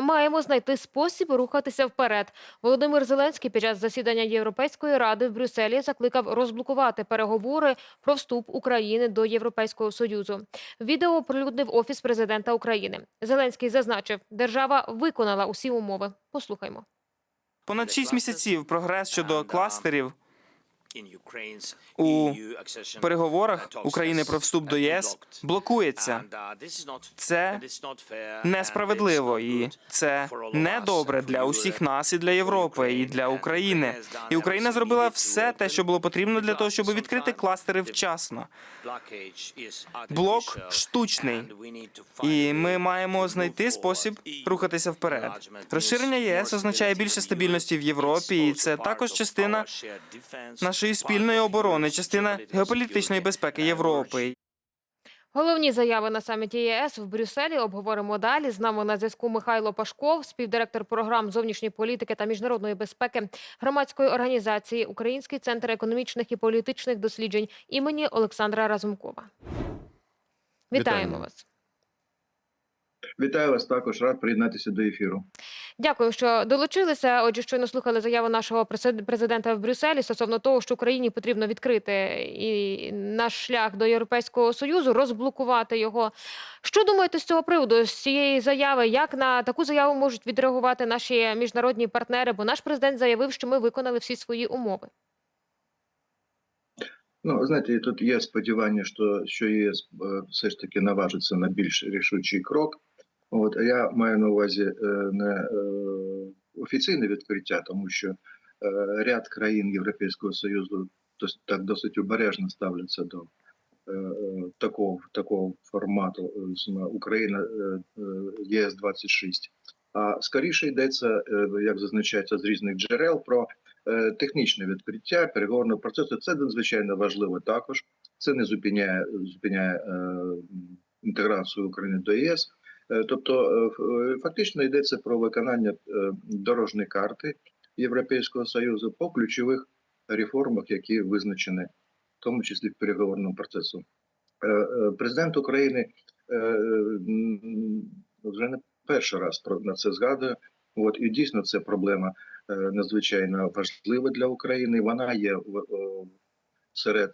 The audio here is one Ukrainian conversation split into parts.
маємо знайти спосіб рухатися вперед. Володимир Зеленський під час засідання Європейської ради в Брюсселі закликав розблокувати переговори про вступ України до Європейського союзу. Відео оприлюднив офіс президента України. Зеленський зазначив, держава виконала усі умови. Послухаймо. Понад шість місяців прогрес щодо кластерів у переговорах України про вступ до ЄС блокується. Це Несправедливо і це недобре для усіх нас і для Європи, і для України. І Україна зробила все те, що було потрібно для того, щоб відкрити кластери вчасно. Блок штучний, І ми маємо знайти спосіб рухатися вперед. Розширення ЄС означає більше стабільності в Європі, і це також частина нашої спільної оборони, частина геополітичної безпеки Європи. Головні заяви на саміті ЄС в Брюсселі обговоримо далі. З нами на зв'язку Михайло Пашков, співдиректор програм зовнішньої політики та міжнародної безпеки громадської організації Український центр економічних і політичних досліджень імені Олександра Разумкова. Вітаємо Вітаємо. вас. Вітаю вас також, рад приєднатися до ефіру. Дякую, що долучилися. Отже, щойно слухали заяву нашого президента в Брюсселі стосовно того, що Україні потрібно відкрити і наш шлях до Європейського союзу, розблокувати його. Що думаєте з цього приводу, з цієї заяви? Як на таку заяву можуть відреагувати наші міжнародні партнери? Бо наш президент заявив, що ми виконали всі свої умови. Ну, знаєте, тут є сподівання, що, що ЄС е, все ж таки наважиться на більш рішучий крок. От, я маю на увазі е, не е, офіційне відкриття, тому що е, ряд країн Європейського Союзу так досить обережно ставляться до такого, такого формату Україна ЄС 26 А скоріше йдеться, як зазначається з різних джерел, про технічне відкриття переговорного процесу. Це надзвичайно важливо також. Це не зупиняє зупиняє інтеграцію України до ЄС. Е, Тобто, е, е, фактично йдеться про виконання дорожньої карти Європейського союзу по ключових реформах, які визначені, в тому числі в переговорному процесу. Президент України вже не перший раз на це згадує. От і дійсно це проблема надзвичайно важлива для України. Вона є серед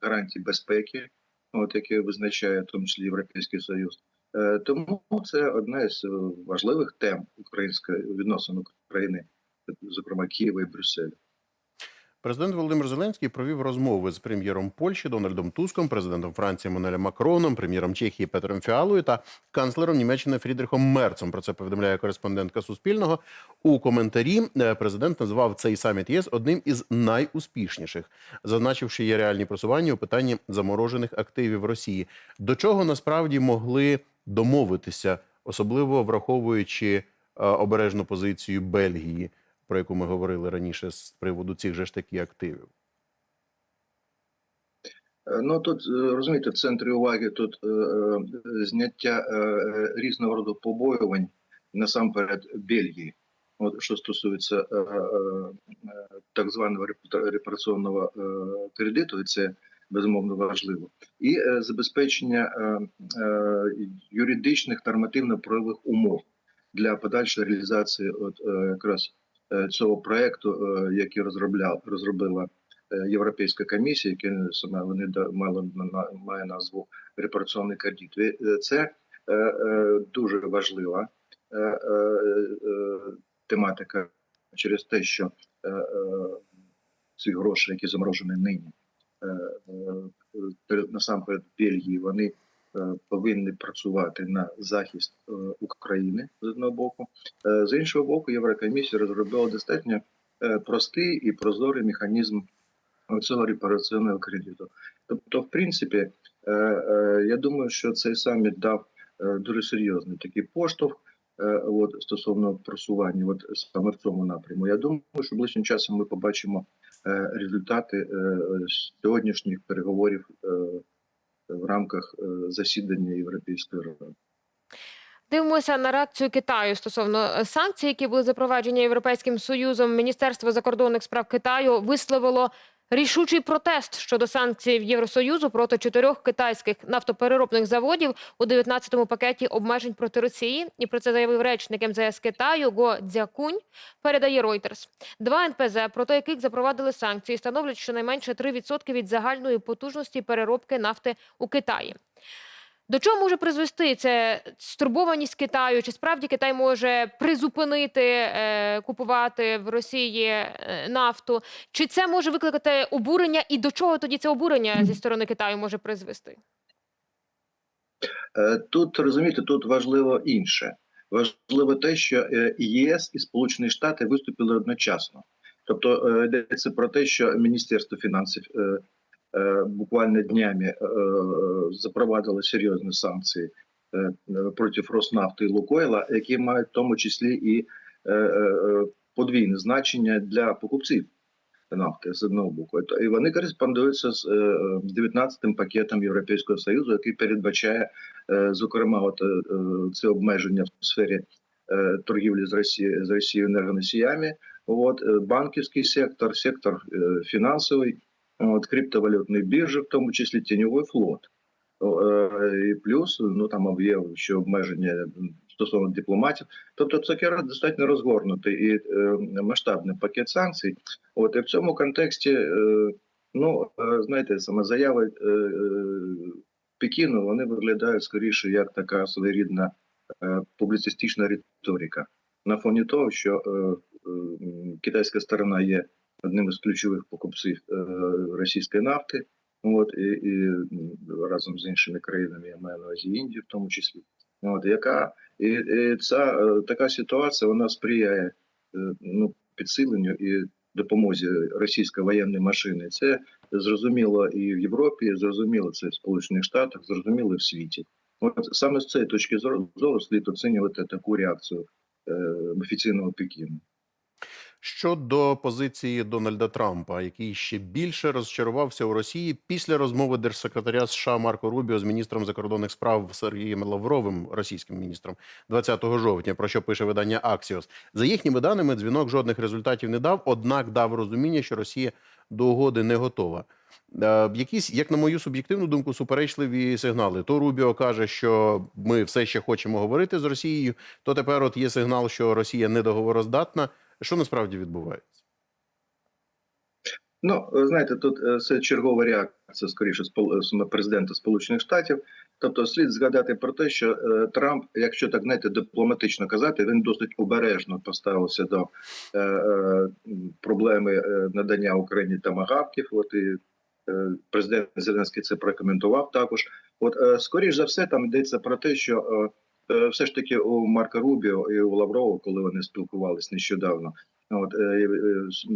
гарантій безпеки, от які визначає в тому числі Європейський Союз. Е, Тому це одна із е, важливих тем української відносин України, зокрема Києва і Брюсселя. Президент Володимир Зеленський провів розмови з прем'єром Польщі Дональдом Туском, президентом Франції Манелем Макроном, прем'єром Чехії Петром Фіалою та канцлером Німеччини Фрідрихом Мерцом. Про це повідомляє кореспондентка Суспільного. У коментарі е, президент назвав цей саміт ЄС одним із найуспішніших, зазначивши є реальні просування у питанні заморожених активів Росії. До чого насправді могли домовитися, особливо враховуючи е, обережну позицію Бельгії, про яку ми говорили раніше з приводу цих же ж таки активів. Е, Ну тут е, розумієте, в центрі уваги тут е, зняття е, різного роду побоювань насамперед Бельгії. От що стосується е, е, так званого репараційного е, кредиту, і це безумовно важливо, і е, забезпечення е, е, юридичних нормативно-правових умов для подальшої реалізації от, е, якраз е, цього проекту, е, який розробляв розробила е, Європейська комісія, яке саме вони на- має назву репараційний кредит. Е, Це е, е, дуже важлива е, е, тематика через те, що е, е, ці гроші, які заморожені нині, перед- насамперед Бельгії, вони е, повинні працювати на захист е, України з одного боку. Е, З іншого боку, Єврокомісія розробила достатньо е, простий і прозорий механізм цього репараційного кредиту. Тобто, в принципі, е, е, я думаю, що цей саміт дав е, дуже серйозний такий поштовх. е, От стосовно просування, от саме в цьому напряму. Я думаю, що ближчим часом ми побачимо е, результати е, сьогоднішніх переговорів е, в рамках е, засідання Європейської ради. Дивимося на реакцію Китаю стосовно е, санкцій, які були запроваджені Європейським Союзом. Міністерство закордонних справ Китаю висловило рішучий протест щодо санкцій Євросоюзу проти чотирьох китайських нафтопереробних заводів у 19-му пакеті обмежень проти Росії. І про це заявив речник МЗС Китаю Го Дзякунь. Передає Reuters. Два НПЗ, проти яких запровадили санкції, становлять щонайменше 3% від загальної потужності переробки нафти у Китаї. До чого може призвести це стурбованість Китаю? Чи справді Китай може призупинити е, купувати в Росії е, нафту? Чи це може викликати обурення? І до чого тоді це обурення зі сторони Китаю може призвести? Е, Тут розумієте, тут важливо інше. Важливо те, що е, ЄС і Сполучені Штати виступили одночасно. Тобто йдеться про те, що Міністерство фінансів буквально днями е, е, серйозні санкції е, е, проти Роснафти і Лукойла, які мають в тому числі і е, е, подвійне значення для покупців нафти з одного боку. І вони кореспондуються з е, 19-м пакетом Європейського Союзу, який передбачає, е, зокрема, от, е, е, це обмеження в сфері е, торгівлі з Росією з Росією енергоносіями. От е, банківський сектор, сектор е, фінансовий, от криптовалютні біржі, в тому числі тіньовий флот. І плюс ну там є ще обмеження стосовно дипломатів. Тобто це достатньо розгорнутий і е, масштабний пакет санкцій. От і в цьому контексті, е, ну е, знаєте, саме заяви Пекіну вони виглядають скоріше як така своєрідна публіцистична риторика на фоні того, що китайська сторона є одним із ключових покупців е, російської нафти. От і, і разом з іншими країнами я маю на увазі Індію, в тому числі, от яка і, і ця е, така ситуація вона сприяє е, ну підсиленню і допомозі російської воєнної машини. Це зрозуміло і в Європі, зрозуміло це в Сполучених Штатах, зрозуміло в світі. От саме з цієї точки зору слід оцінювати таку реакцію е, офіційного Пекіну. Щодо позиції Дональда Трампа, який ще більше розчарувався у Росії після розмови держсекретаря США Марко Рубіо з міністром закордонних справ Сергієм Лавровим, російським міністром, 20 жовтня, про що пише видання Axios. За їхніми даними, дзвінок жодних результатів не дав, однак дав розуміння, що Росія до угоди не готова. Е, Якісь, як на мою суб'єктивну думку, суперечливі сигнали. То Рубіо каже, що ми все ще хочемо говорити з Росією. То тепер от є сигнал, що Росія недоговороздатна. Що насправді відбувається? Ну, ви знаєте, тут е, це чергова реакція, скоріше, е, президента Сполучених Штатів. Тобто, слід згадати про те, що е, Трамп, якщо так знаєте, дипломатично казати, він досить обережно поставився до е, е, проблеми е, надання Україні тамагавків. От і е, президент Зеленський це прокоментував також. От, е, скоріш за все, там йдеться про те, що е, е, все ж таки у Марка Рубіо і у Лаврова, коли вони спілкувалися нещодавно. От е, е,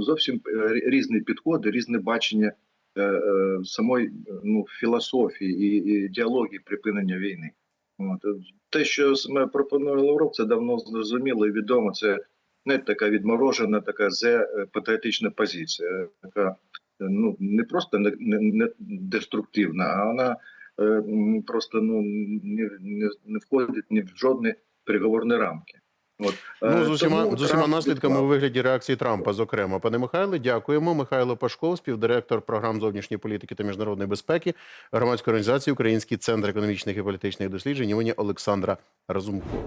зовсім е, різні підходи, різне бачення е, е, самої е, ну, філософії і, і ідеології припинення війни. От. е, Те, що пропонує Лавров, це давно зрозуміло і відомо. Це не така відморожена, така зе е, патріотична позиція, така е, ну не просто не, не, не деструктивна, а вона е, просто ну не, не, не входить ні в жодні переговорні рамки. От Ну, Е, з усіма, тому з усіма Трамп наслідками відклав. у вигляді реакції Трампа, зокрема, пане Михайле, дякуємо. Михайло Пашков, співдиректор програм зовнішньої політики та міжнародної безпеки громадської організації Український центр економічних і політичних досліджень імені Олександра Разумкова.